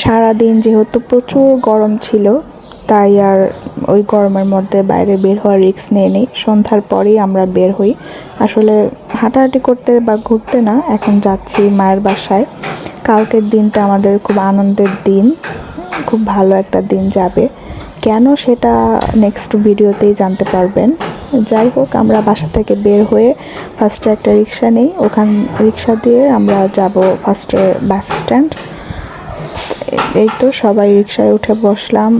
সারাদিন যেহেতু প্রচুর গরম ছিল, তাই আর ওই গরমের মধ্যে বাইরে বের হওয়ার রিস্ক নিয়ে নিই। সন্ধ্যার পরেই আমরা বের হই। আসলে হাঁটাহাঁটি করতে বা ঘুরতে না, এখন যাচ্ছি মায়ের বাসায়। কালকের দিনটা আমাদের খুব আনন্দের দিন, খুব ভালো একটা দিন যাবে। কেন সেটা নেক্সট ভিডিওতেই জানতে পারবেন। যাই হোক, আমরা বাসা থেকে বের হয়ে ফার্স্টে একটা রিক্সা নিই। ওখান রিক্সা দিয়ে আমরা যাব ফার্স্টে বাস স্ট্যান্ড এই তো সবাই রিক্সায় উঠে বসলাম।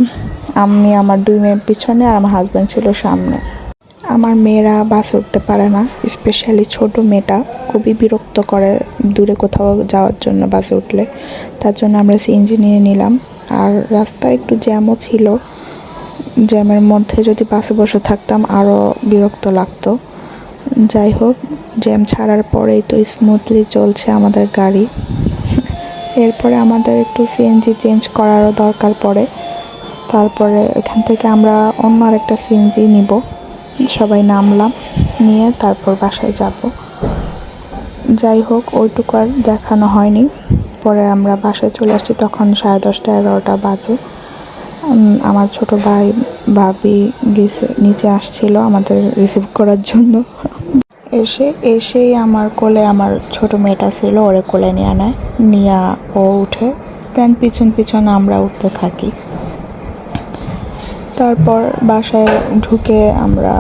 আমি, আমার দুই মেয়ের পিছনে আর আমার হাজব্যান্ড ছিল সামনে। আমার মেয়েরা বাস উঠতে পারে না স্পেশালি ছোট মেয়েটা খুবই বিরক্ত করে দূরে কোথাও যাওয়ার জন্য বাসে উঠলে। তার জন্য আমরা সিএনজি নিয়ে নিলাম। আর রাস্তা একটু জ্যামও ছিল। জ্যামের মধ্যে যদি বাসে বসে থাকতাম আরও বিরক্ত লাগতো। যাই হোক, জ্যাম ছাড়ার পরেই তো স্মুথলি চলছে আমাদের গাড়ি। এরপরে আমাদের একটু সিএনজি চেঞ্জ করারও দরকার পড়ে। তারপরে এখান থেকে আমরা অন্য আরেকটা সিএনজি নিব। সবাই নামলাম, নিয়ে তারপর বাসায় যাব। যাই হোক, ওইটুকু আর দেখানো হয়নি। পরে আমরা বাসায় চলে আসছি তখন সাড়ে দশটা এগারোটা বাজে। আমার ছোট ভাই, ভাবি গেছে, নিচে আসছিল আমাদের রিসিভ করার জন্য। এসে, এসেই আমার কোলে আমার ছোট মেয়েটা ছিল, ওরে কোলে নিয়ে নেয়, নিয়ে ও উঠে দেন পিছন পিছন আমরা উঠতে থাকি। তারপর বাসায় ঢুকে আমরা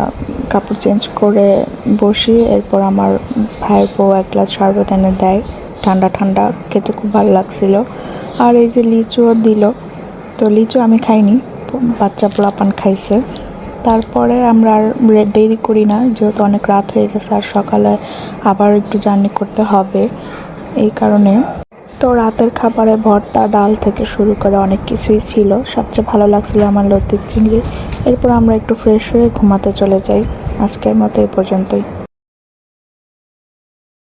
কাপড় চেঞ্জ করে বসি, এরপর আমার ভাইয়ের বউ এক গ্লাস শরবত এনে দেয়। ঠান্ডা ঠান্ডা, খেতে খুব ভালো লাগছিল। আর এই যে লিচুও দিল, তো লিচু আমি খাইনি, বাচ্চা পোলাপান খাইছে। তারপরে আমরা আর দেরি করি না, যেহেতু অনেক রাত হয়ে গেছে আর সকালে আবার একটু জার্নি করতে হবে এই কারণে। তো রাতের খাবারে ভর্তা, ডাল থেকে শুরু করে অনেক কিছুই ছিল। সবচেয়ে ভালো লাগছিল আমার লতির চিংড়ি। এরপর আমরা একটু ফ্রেশ হয়ে ঘুমাতে চলে যাই। আজকের মতো এই পর্যন্তই।